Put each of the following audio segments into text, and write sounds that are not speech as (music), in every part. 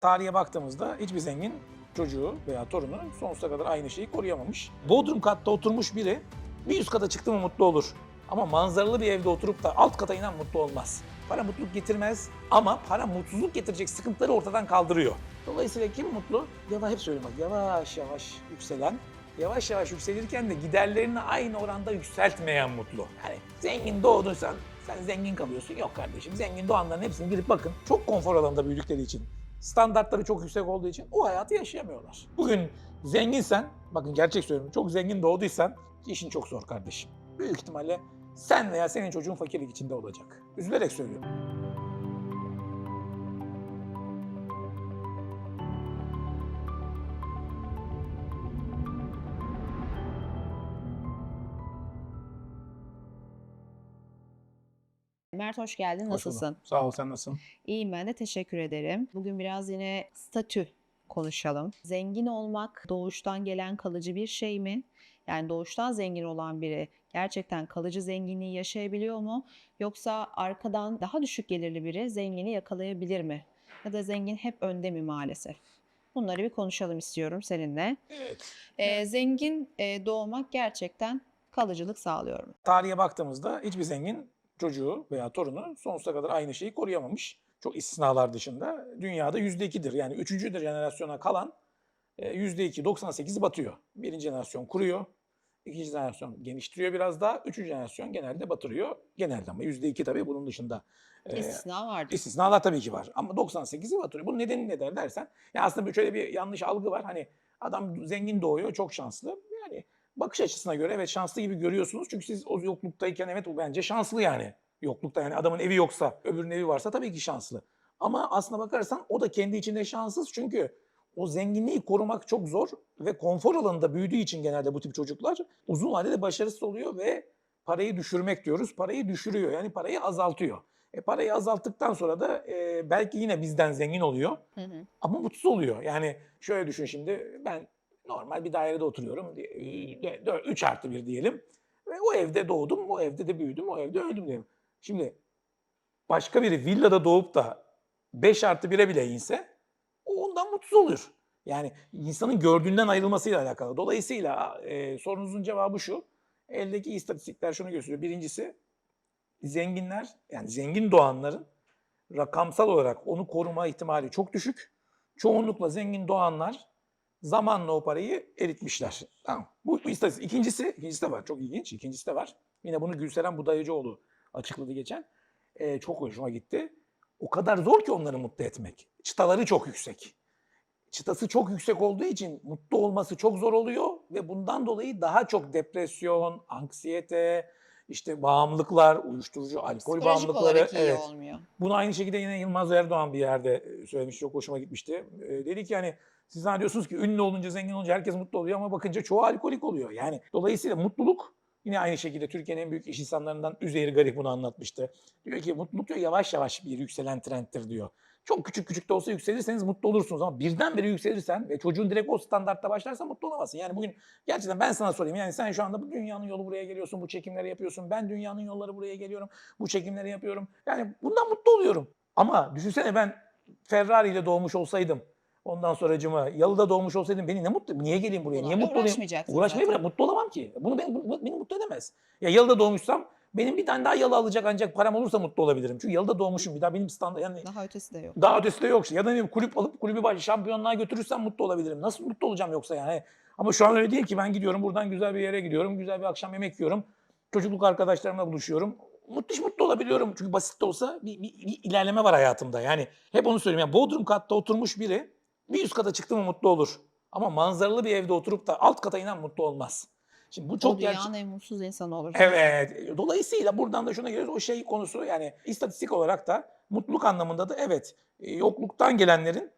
Tarihe baktığımızda hiçbir zengin çocuğu veya torunu sonsuza kadar aynı şeyi koruyamamış. Bodrum katta oturmuş biri bir üst kata çıktı mı mutlu olur. Ama manzaralı bir evde oturup da alt kata inen mutlu olmaz. Para mutluluk getirmez ama para mutsuzluk getirecek sıkıntıları ortadan kaldırıyor. Dolayısıyla kim mutlu? Yavaş hep söylüyorum yavaş yavaş yükselen, yavaş yavaş yükselirken de giderlerini aynı oranda yükseltmeyen mutlu. Yani zengin doğduysan sen zengin kalıyorsun. Yok kardeşim zengin doğanların hepsini girip bakın. Çok konfor alanında büyüdükleri için standartları çok yüksek olduğu için o hayatı yaşayamıyorlar. Bugün zenginsen, bakın gerçek söylüyorum, çok zengin doğduysan işin çok zor kardeşim. Büyük ihtimalle sen veya senin çocuğun fakirlik içinde olacak. Üzülerek söylüyorum. Mert hoş geldin. Hoş. Nasılsın? Sağ ol, sen nasılsın? İyiyim ben de teşekkür ederim. Bugün biraz yine statü konuşalım. Zengin olmak doğuştan gelen kalıcı bir şey mi? Yani doğuştan zengin olan biri gerçekten kalıcı zenginliği yaşayabiliyor mu? Yoksa arkadan daha düşük gelirli biri zengini yakalayabilir mi? Ya da zengin hep önde mi maalesef? Bunları bir konuşalım istiyorum seninle. Evet. Ee, zengin e, doğmak gerçekten kalıcılık sağlıyor mu? Tarihe baktığımızda hiçbir zengin çocuğu veya torunu sonsuza kadar aynı şeyi koruyamamış. Çok istisnalar dışında. Dünyada yüzde ikidir. Yani üçüncü jenerasyona kalan e, yüzde iki, 98'i batıyor. Birinci jenerasyon kuruyor. ikinci jenerasyon geniştiriyor biraz daha. Üçüncü jenerasyon genelde batırıyor. Genelde ama yüzde iki tabii bunun dışında. e, İstisna vardır. İstisnalar tabii ki var ama 98'i batırıyor. Bunun nedeni ne der dersen ya aslında şöyle bir yanlış algı var. Hani adam zengin doğuyor çok şanslı. Yani bakış açısına göre evet şanslı gibi görüyorsunuz. Çünkü siz o yokluktayken evet o bence şanslı yani. Yoklukta yani adamın evi yoksa öbürünün evi varsa tabii ki şanslı. Ama aslına bakarsan o da kendi içinde şanssız çünkü o zenginliği korumak çok zor ve konfor alanında büyüdüğü için genelde bu tip çocuklar uzun vadede başarısız oluyor ve parayı düşürmek diyoruz. Parayı düşürüyor yani parayı azaltıyor. E parayı azalttıktan sonra da e, belki yine bizden zengin oluyor Hı hı. ama mutsuz oluyor. Yani şöyle düşün şimdi ben normal bir dairede oturuyorum. 3 artı bir diyelim. Ve o evde doğdum, o evde de büyüdüm, o evde öldüm diyelim. Şimdi başka biri villada doğup da 5 artı 1'e bile inse o ondan mutsuz olur. Yani insanın gördüğünden ayrılmasıyla alakalı. Dolayısıyla e, sorunuzun cevabı şu. Eldeki istatistikler şunu gösteriyor. Birincisi zenginler yani zengin doğanların rakamsal olarak onu koruma ihtimali çok düşük. Çoğunlukla zengin doğanlar zamanla o parayı eritmişler. Tamam. Bu, bu istatistik. İkincisi, ikincisi de var. Çok ilginç. İkincisi de var. Yine bunu Gülseren Budayıcıoğlu açıkladı geçen. Ee, çok hoşuma gitti. O kadar zor ki onları mutlu etmek. Çıtaları çok yüksek. Çıtası çok yüksek olduğu için mutlu olması çok zor oluyor ve bundan dolayı daha çok depresyon, anksiyete, işte bağımlılıklar, uyuşturucu, alkol bağımlılıkları. evet. olmuyor. Bunu aynı şekilde yine Yılmaz Erdoğan bir yerde söylemiş. Çok hoşuma gitmişti. E, dedi ki hani siz zannediyorsunuz ki ünlü olunca, zengin olunca herkes mutlu oluyor ama bakınca çoğu alkolik oluyor. Yani dolayısıyla mutluluk yine aynı şekilde Türkiye'nin en büyük iş insanlarından Üzeyir Garip bunu anlatmıştı. Diyor ki mutluluk diyor yavaş yavaş bir yükselen trendtir diyor. Çok küçük küçük de olsa yükselirseniz mutlu olursunuz ama birdenbire yükselirsen ve çocuğun direkt o standartta başlarsa mutlu olamazsın. Yani bugün gerçekten ben sana sorayım yani sen şu anda bu dünyanın yolu buraya geliyorsun, bu çekimleri yapıyorsun. Ben dünyanın yolları buraya geliyorum, bu çekimleri yapıyorum. Yani bundan mutlu oluyorum. Ama düşünsene ben Ferrari ile doğmuş olsaydım. Ondan sonracıma yalıda doğmuş olsaydım beni ne mutlu, niye geleyim buraya, niye mutlu olayım? uğraşmayacaksın Uğraşmayı zaten. bırak, mutlu olamam ki. Bunu beni, bu- beni mutlu edemez. Ya yalıda doğmuşsam benim bir tane daha yalı alacak ancak param olursa mutlu olabilirim. Çünkü yalıda doğmuşum bir daha benim standart yani Daha ötesi de yok. daha ötesi de yok. Ya da ne bileyim kulüp alıp kulübü baş şampiyonluğa götürürsem mutlu olabilirim. Nasıl mutlu olacağım yoksa yani? Ama şu an öyle değil ki ben gidiyorum buradan güzel bir yere gidiyorum. Güzel bir akşam yemek yiyorum. Çocukluk arkadaşlarımla buluşuyorum. Müthiş mutlu olabiliyorum. Çünkü basit de olsa bir, bir, bir ilerleme var hayatımda. Yani hep onu söylüyorum. Yani Bodrum katta oturmuş biri bir üst kata çıktı mı mutlu olur. Ama manzaralı bir evde oturup da alt kata inen mutlu olmaz. Şimdi bu çok dünyanın gerçek. en mutsuz insanı olur. Evet. Dolayısıyla buradan da şuna geliyoruz. O şey konusu yani istatistik olarak da mutluluk anlamında da evet e, yokluktan gelenlerin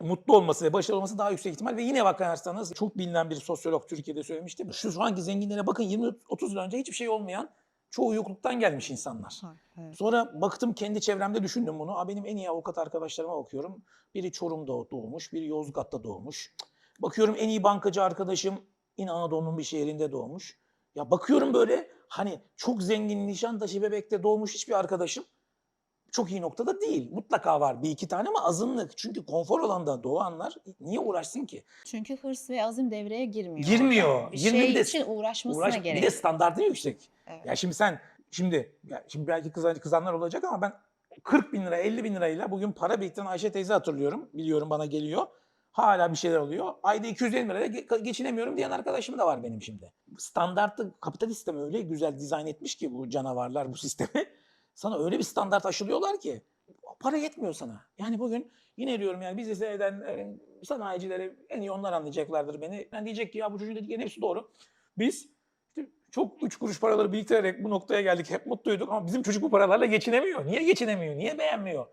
mutlu olması ve başarılı olması daha yüksek ihtimal ve yine bakarsanız çok bilinen bir sosyolog Türkiye'de söylemişti. Şu anki zenginlere bakın 20-30 yıl önce hiçbir şey olmayan çoğu yokluktan gelmiş insanlar. Ha, evet. Sonra baktım kendi çevremde düşündüm bunu. Aa, benim en iyi avukat arkadaşlarıma bakıyorum. Biri Çorum'da doğmuş, biri Yozgat'ta doğmuş. Bakıyorum en iyi bankacı arkadaşım İn Anadolu'nun bir şehrinde doğmuş. Ya bakıyorum böyle hani çok zengin Nişantaşı Bebek'te doğmuş hiçbir arkadaşım çok iyi noktada değil. Mutlaka var bir iki tane ama azınlık. Çünkü konfor alanında doğanlar niye uğraşsın ki? Çünkü hırs ve azim devreye girmiyor. Girmiyor. Bir şey de- için uğraşmasına Uğraş, gerek. bir de standartı yüksek. Evet. Ya şimdi sen şimdi ya şimdi belki kızan, kızanlar olacak ama ben 40 bin lira 50 bin lirayla bugün para biriktiren Ayşe teyze hatırlıyorum. Biliyorum bana geliyor. Hala bir şeyler alıyor. Ayda 250 liraya ge- geçinemiyorum diyen arkadaşım da var benim şimdi. Standartı kapitalist sistem öyle güzel dizayn etmiş ki bu canavarlar bu sistemi. Sana öyle bir standart aşılıyorlar ki para yetmiyor sana. Yani bugün yine diyorum yani bizi seyreden e, sanayicileri en iyi onlar anlayacaklardır beni. Yani diyecek ki ya bu çocuğun dediklerinin hepsi doğru. Biz çok üç kuruş paraları biriktirerek bu noktaya geldik. Hep mutluyduk ama bizim çocuk bu paralarla geçinemiyor. Niye geçinemiyor? Niye beğenmiyor?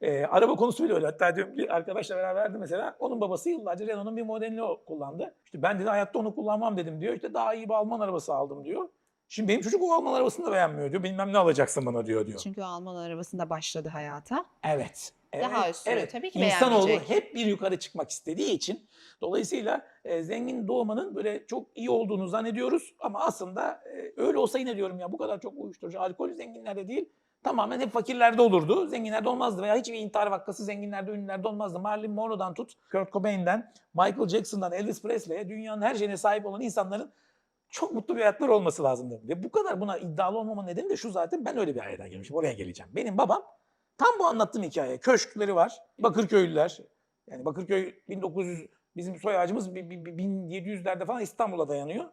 Ee, araba konusu bile öyle. Hatta diyorum bir arkadaşla beraberdi mesela. Onun babası yıllarca Renault'un bir modelini kullandı. İşte ben dedi hayatta onu kullanmam dedim diyor. İşte daha iyi bir Alman arabası aldım diyor. Şimdi benim çocuk o Alman arabasını da beğenmiyor diyor. Bilmem ne alacaksın bana diyor diyor. Çünkü o Alman arabasında başladı hayata. Evet. evet Daha üstüne evet. tabii ki İnsanoğlu beğenmeyecek. hep bir yukarı çıkmak istediği için dolayısıyla e, zengin doğmanın böyle çok iyi olduğunu zannediyoruz ama aslında e, öyle olsa yine diyorum ya bu kadar çok uyuşturucu alkol zenginlerde değil tamamen hep fakirlerde olurdu. Zenginlerde olmazdı veya hiçbir intihar vakası zenginlerde, ünlülerde olmazdı. Marilyn Monroe'dan tut, Kurt Cobain'den, Michael Jackson'dan, Elvis Presley'e dünyanın her şeyine sahip olan insanların çok mutlu bir hayatları olması lazımdı. Ve bu kadar buna iddialı olmamın nedeni de şu zaten ben öyle bir aileden gelmişim. Oraya geleceğim. Benim babam tam bu anlattığım hikaye. Köşkleri var. Bakırköylüler. Yani Bakırköy 1900 bizim soy ağacımız bi- bi- bi- 1700'lerde falan İstanbul'a dayanıyor.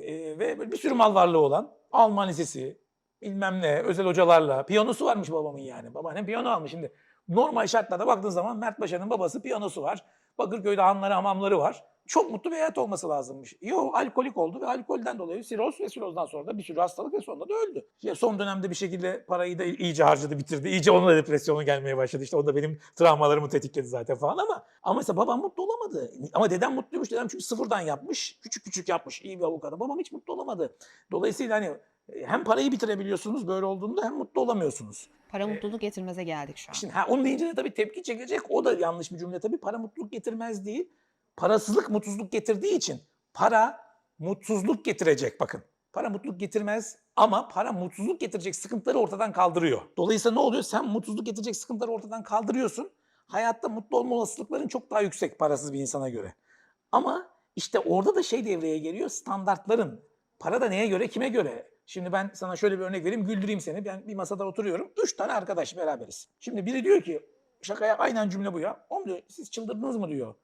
Ee, ve bir sürü mal varlığı olan Alman lisesi, bilmem ne, özel hocalarla. Piyanosu varmış babamın yani. Babaannem piyano almış şimdi. Normal şartlarda baktığın zaman Mert Paşa'nın babası piyanosu var. Bakırköy'de hanları, hamamları var. Çok mutlu bir hayat olması lazımmış. Yok alkolik oldu ve alkolden dolayı siroz ve sirozdan sonra da bir sürü hastalık ve sonunda da öldü. İşte son dönemde bir şekilde parayı da iyice harcadı, bitirdi. İyice ona da depresyonu gelmeye başladı. İşte o da benim travmalarımı tetikledi zaten falan ama ama mesela babam mutlu olamadı. Ama dedem mutluymuş. Dedem çünkü sıfırdan yapmış. Küçük küçük yapmış. iyi bir avukat. Babam hiç mutlu olamadı. Dolayısıyla hani hem parayı bitirebiliyorsunuz böyle olduğunda hem mutlu olamıyorsunuz. Para mutluluk getirmeze geldik şu an. Şimdi ha, onu deyince de tabii tepki çekecek. O da yanlış bir cümle tabii. Para mutluluk getirmez değil. Parasızlık mutsuzluk getirdiği için para mutsuzluk getirecek bakın. Para mutluluk getirmez ama para mutsuzluk getirecek sıkıntıları ortadan kaldırıyor. Dolayısıyla ne oluyor? Sen mutsuzluk getirecek sıkıntıları ortadan kaldırıyorsun. Hayatta mutlu olma olasılıkların çok daha yüksek parasız bir insana göre. Ama işte orada da şey devreye geliyor standartların. Para da neye göre, kime göre? Şimdi ben sana şöyle bir örnek vereyim, güldüreyim seni. Ben bir masada oturuyorum. Üç tane arkadaş beraberiz. Şimdi biri diyor ki, şakaya aynen cümle bu ya. Oğlum diyor, siz çıldırdınız mı diyor.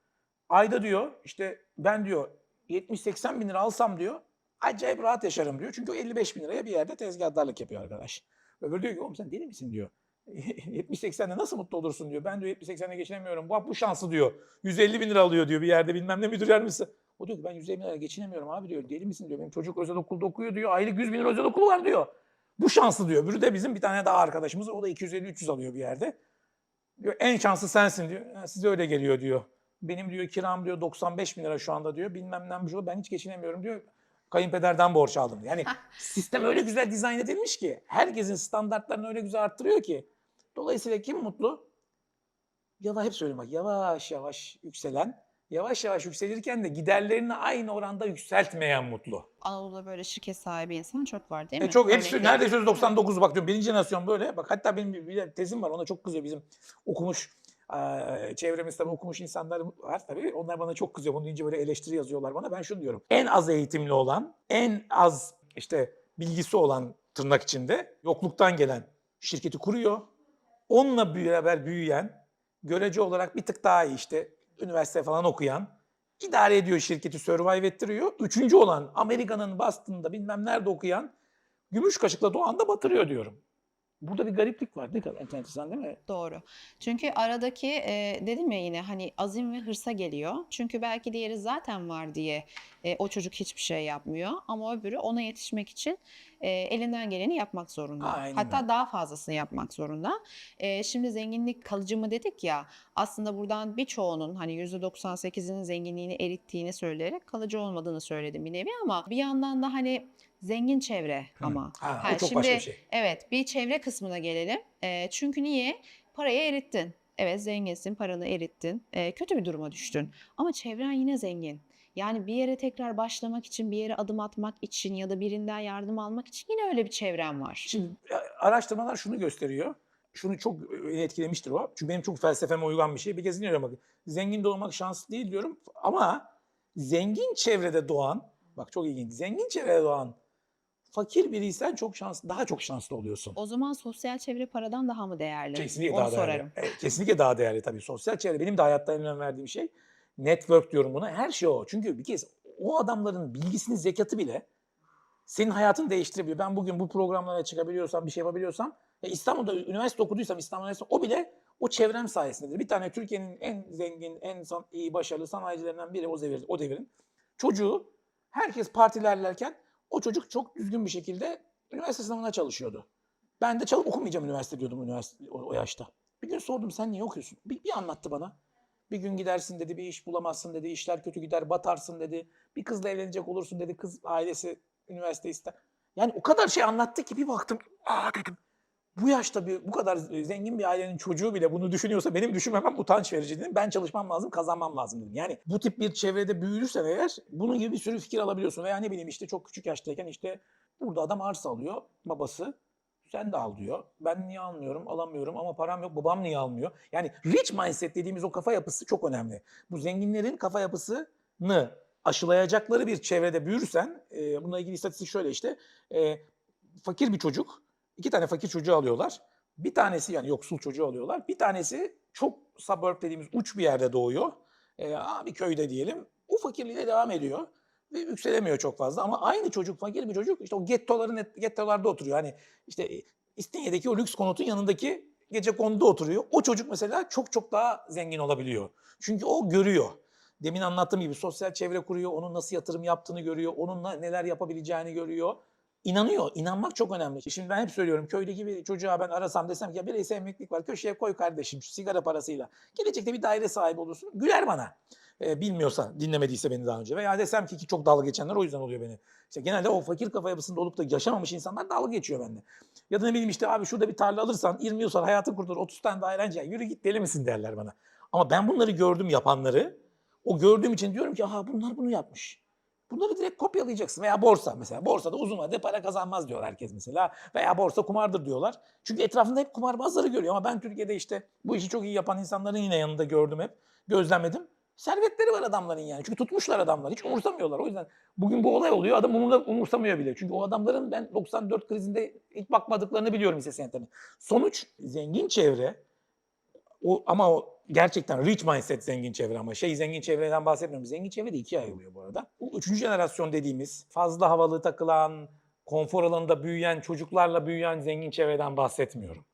Ayda diyor, işte ben diyor 70-80 bin lira alsam diyor, acayip rahat yaşarım diyor. Çünkü o 55 bin liraya bir yerde tezgahtarlık yapıyor arkadaş. Öbürü diyor ki, oğlum sen deli misin diyor. (laughs) 70-80'de nasıl mutlu olursun diyor. Ben diyor 70-80'de geçinemiyorum. Bak bu şansı diyor. 150 bin lira alıyor diyor bir yerde bilmem ne müdür yardımcısı. O diyor ki ben 150 bin lira geçinemiyorum abi diyor. Deli misin diyor. Benim çocuk özel okulda okuyor diyor. Aylık 100 bin lira özel okulu var diyor. Bu şanslı diyor. Öbürü de bizim bir tane daha arkadaşımız. O da 250-300 alıyor bir yerde. Diyor en şanslı sensin diyor. "Ha, size öyle geliyor diyor. Benim diyor kiram diyor 95 bin lira şu anda diyor. Bilmem ne bir şey. Ben hiç geçinemiyorum diyor. Kayınpederden borç aldım. Yani (laughs) sistem öyle güzel dizayn edilmiş ki. Herkesin standartlarını öyle güzel arttırıyor ki. Dolayısıyla kim mutlu? Yavaş hep söylüyorum bak yavaş yavaş yükselen, yavaş yavaş yükselirken de giderlerini aynı oranda yükseltmeyen mutlu. Anadolu'da böyle şirket sahibi insan çok var değil E mi? çok hepsi Örnekler. neredeyse 99 bak diyorum birinci jenerasyon böyle. Bak hatta benim bir, bir tezim var ona çok kızıyor bizim okumuş eee, çevremizde okumuş insanlar var tabii. Onlar bana çok kızıyor. Bunu deyince böyle eleştiri yazıyorlar bana. Ben şunu diyorum. En az eğitimli olan, en az işte bilgisi olan tırnak içinde yokluktan gelen şirketi kuruyor. Onunla beraber büyüyen, görece olarak bir tık daha iyi işte üniversite falan okuyan, idare ediyor şirketi, survive ettiriyor. Üçüncü olan Amerika'nın Boston'da bilmem nerede okuyan, gümüş kaşıkla doğan da batırıyor diyorum. Burada bir gariplik var. Ne kadar enteresan değil mi? Doğru. Çünkü aradaki e, dedim ya yine hani azim ve hırsa geliyor. Çünkü belki diğeri zaten var diye e, o çocuk hiçbir şey yapmıyor. Ama öbürü ona yetişmek için e, elinden geleni yapmak zorunda. Aynen Hatta daha fazlasını yapmak zorunda. E, şimdi zenginlik kalıcı mı dedik ya aslında buradan birçoğunun hani %98'inin zenginliğini erittiğini söyleyerek kalıcı olmadığını söyledim bir nevi ama bir yandan da hani zengin çevre ama. Ha, Ha, o çok şimdi başka bir şey. Evet, bir çevre kısmına gelelim. Eee, çünkü niye? Parayı erittin. Evet, zenginsin, paranı erittin. Eee, kötü bir duruma düştün. Ama çevren yine zengin. Yani bir yere tekrar başlamak için, bir yere adım atmak için ya da birinden yardım almak için yine öyle bir çevren var. Şimdi e, araştırmalar şunu gösteriyor. şunu çok beni etkilemiştir o. Çünkü benim çok felsefeme uygan bir şey. Bir kez dinliyorum bakın. Zengin doğmak şanslı değil diyorum ama zengin çevrede doğan, bak çok ilginç. Zengin çevrede doğan fakir biriysen çok şanslı, daha çok şanslı oluyorsun. O zaman sosyal çevre paradan daha mı değerli? Kesinlikle Onu daha değerli. sorarım. Evet, kesinlikle daha değerli tabii. Sosyal çevre benim de hayatta en önem verdiğim şey. Network diyorum buna. Her şey o. Çünkü bir kez o adamların bilgisinin zekatı bile senin hayatını değiştirebiliyor. Ben bugün bu programlara çıkabiliyorsam, bir şey yapabiliyorsam, ya İstanbul'da üniversite okuduysam İstanbul Üniversitesi o bile o çevrem sayesindedir. Bir tane Türkiye'nin en zengin, en san- iyi, başarılı sanayicilerinden biri o devir, o devirin. Çocuğu herkes partilerlerken o çocuk çok düzgün bir şekilde üniversite sınavına çalışıyordu. Ben de çalıp okumayacağım üniversite diyordum üniversite o, o yaşta. Bir gün sordum sen niye okuyorsun? Bir, bir anlattı bana. Bir gün gidersin dedi, bir iş bulamazsın dedi, işler kötü gider, batarsın dedi. Bir kızla evlenecek olursun dedi, kız ailesi üniversite ister. Yani o kadar şey anlattı ki bir baktım, aa dedim. Bu yaşta bir, bu kadar zengin bir ailenin çocuğu bile bunu düşünüyorsa benim düşünmemem utanç verici dedim. Ben çalışmam lazım, kazanmam lazım dedim. Yani bu tip bir çevrede büyürsen eğer bunun gibi bir sürü fikir alabiliyorsun. Veya ne bileyim işte çok küçük yaştayken işte burada adam arsa alıyor babası. Sen de al diyor. Ben niye almıyorum? Alamıyorum ama param yok. Babam niye almıyor? Yani rich mindset dediğimiz o kafa yapısı çok önemli. Bu zenginlerin kafa yapısını aşılayacakları bir çevrede büyürsen, e, bununla ilgili istatistik şöyle işte, e, fakir bir çocuk, iki tane fakir çocuğu alıyorlar. Bir tanesi yani yoksul çocuğu alıyorlar. Bir tanesi çok suburb dediğimiz uç bir yerde doğuyor. E, bir köyde diyelim. O fakirliğine devam ediyor ve yükselemiyor çok fazla ama aynı çocuk fakir bir çocuk işte o gettoların et- gettolarda oturuyor. Hani işte e, İstinye'deki o lüks konutun yanındaki gece konuda oturuyor. O çocuk mesela çok çok daha zengin olabiliyor. Çünkü o görüyor. Demin anlattığım gibi sosyal çevre kuruyor, onun nasıl yatırım yaptığını görüyor, onunla neler yapabileceğini görüyor. İnanıyor. İnanmak çok önemli. Şimdi ben hep söylüyorum köydeki bir çocuğa ben arasam desem ki ya bireysel emeklilik var köşeye koy kardeşim şu sigara parasıyla. Gelecekte bir daire sahibi olursun. Güler bana. Ee, bilmiyorsa, dinlemediyse beni daha önce. Veya desem ki, ki çok dalga geçenler o yüzden oluyor beni. İşte genelde o fakir kafa yapısında olup da yaşamamış insanlar dalga geçiyor bende. Ya da ne bileyim işte abi şurada bir tarla alırsan 20 yıl sonra hayatın kurtulur 30 tane dairen ya yürü git deli misin derler bana. Ama ben bunları gördüm yapanları. O gördüğüm için diyorum ki aha bunlar bunu yapmış. Bunları direkt kopyalayacaksın. Veya borsa mesela. Borsada uzun vadede para kazanmaz diyor herkes mesela. Veya borsa kumardır diyorlar. Çünkü etrafında hep kumarbazları görüyor. Ama ben Türkiye'de işte bu işi çok iyi yapan insanların yine yanında gördüm hep. Gözlemledim. Servetleri var adamların yani. Çünkü tutmuşlar adamlar. Hiç umursamıyorlar. O yüzden bugün bu olay oluyor. Adam umurda, umursamıyor bile. Çünkü o adamların ben 94 krizinde hiç bakmadıklarını biliyorum hisse senetlerine. Sonuç zengin çevre o, ama o gerçekten rich mindset zengin çevre ama şey zengin çevreden bahsetmiyorum. Zengin çevre de ikiye ayrılıyor bu arada. Bu üçüncü jenerasyon dediğimiz fazla havalı takılan, konfor alanında büyüyen, çocuklarla büyüyen zengin çevreden bahsetmiyorum.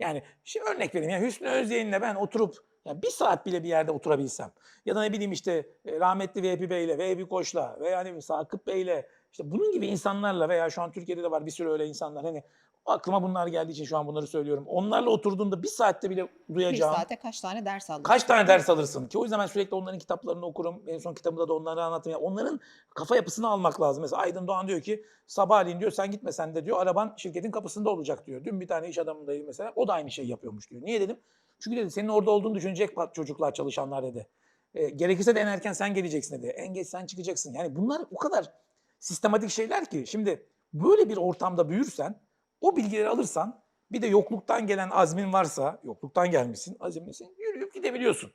Yani şimdi örnek vereyim. Yani Hüsnü Özyeğin'le ben oturup ya bir saat bile bir yerde oturabilsem ya da ne bileyim işte e, rahmetli Vehbi Bey'le, Vehbi Koç'la veya ne bileyim Sakıp Bey'le işte bunun gibi insanlarla veya şu an Türkiye'de de var bir sürü öyle insanlar hani aklıma bunlar geldiği için şu an bunları söylüyorum. Onlarla oturduğumda bir saatte bile Bir duyacağım. saate kaç tane ders aldın? Kaç tane ders alırsın ki? O yüzden ben sürekli onların kitaplarını okurum. En son kitabımda da onları anlattım. Yani onların kafa yapısını almak lazım. Mesela Aydın Doğan diyor ki sabahleyin diyor sen gitme sen de diyor araban şirketin kapısında olacak diyor. Dün bir tane iş adamındaydı mesela o da aynı şeyi yapıyormuş diyor. Niye dedim? Çünkü dedi senin orada olduğunu düşünecek çocuklar çalışanlar dedi. E, gerekirse de en erken sen geleceksin dedi. En geç sen çıkacaksın. Yani bunlar o kadar sistematik şeyler ki. Şimdi böyle bir ortamda büyürsen o bilgileri alırsan bir de yokluktan gelen azmin varsa, yokluktan gelmişsin, azimlisin, yürüyüp gidebiliyorsun.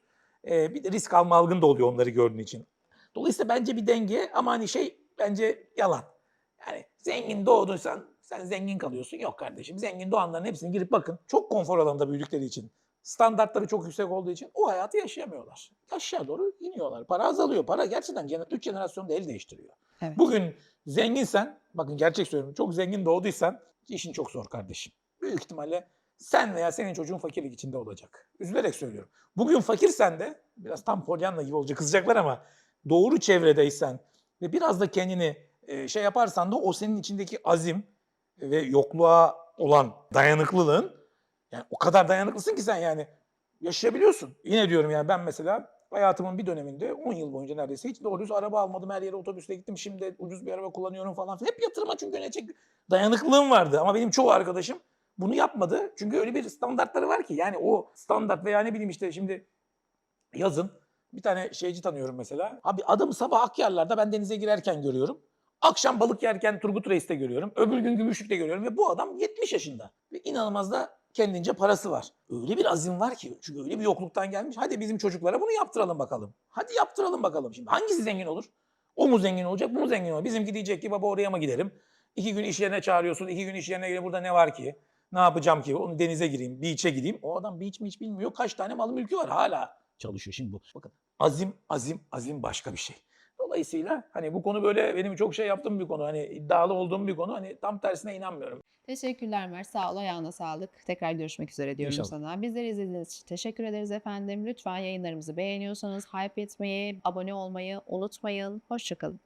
Ee, bir de risk alma algın da oluyor onları gördüğün için. Dolayısıyla bence bir denge ama hani şey bence yalan. Yani zengin doğduysan sen zengin kalıyorsun. Yok kardeşim zengin doğanların hepsini girip bakın. Çok konfor alanında büyüdükleri için, standartları çok yüksek olduğu için o hayatı yaşayamıyorlar. Aşağı doğru iniyorlar. Para azalıyor. Para gerçekten 3 jenerasyonda el değiştiriyor. Evet. Bugün zenginsen, bakın gerçek söylüyorum, çok zengin doğduysan işin çok zor kardeşim. Büyük ihtimalle sen veya senin çocuğun fakirlik içinde olacak. Üzülerek söylüyorum. Bugün fakirsen de, biraz tam Pollyanna gibi olacak, kızacaklar ama doğru çevredeysen ve biraz da kendini e, şey yaparsan da o senin içindeki azim ve yokluğa olan dayanıklılığın, yani o kadar dayanıklısın ki sen yani yaşayabiliyorsun. Yine diyorum yani ben mesela hayatımın bir döneminde 10 yıl boyunca neredeyse hiç doğru düz araba almadım. Her yere otobüsle gittim. Şimdi ucuz bir araba kullanıyorum falan. Hep yatırıma çünkü yönetecek dayanıklılığım vardı. Ama benim çoğu arkadaşım bunu yapmadı. Çünkü öyle bir standartları var ki. Yani o standart veya ne bileyim işte şimdi yazın bir tane şeyci tanıyorum mesela. Abi adamı sabah Akyarlar'da ben denize girerken görüyorum. Akşam balık yerken Turgut Reis'te görüyorum. Öbür gün Gümüşlük'te görüyorum. Ve bu adam 70 yaşında. Ve inanılmaz da kendince parası var. Öyle bir azim var ki çünkü öyle bir yokluktan gelmiş. Hadi bizim çocuklara bunu yaptıralım bakalım. Hadi yaptıralım bakalım. Şimdi hangisi zengin olur? O mu zengin olacak, bu mu zengin olacak? Bizimki diyecek ki baba oraya mı gidelim? İki gün iş yerine çağırıyorsun, iki gün iş yerine geliyor. Burada ne var ki? Ne yapacağım ki? Onu denize gireyim, beach'e gideyim. O adam beach mi hiç bilmiyor. Kaç tane malı mülkü var hala çalışıyor. Şimdi bu. Bakın azim, azim, azim başka bir şey. Dolayısıyla hani bu konu böyle benim çok şey yaptığım bir konu. Hani iddialı olduğum bir konu. Hani tam tersine inanmıyorum. Teşekkürler Mert. Sağ ol. Ayağına sağlık. Tekrar görüşmek üzere diyorum İnşallah. sana. Bizleri izlediğiniz için teşekkür ederiz efendim. Lütfen yayınlarımızı beğeniyorsanız hype etmeyi, abone olmayı unutmayın. Hoşçakalın.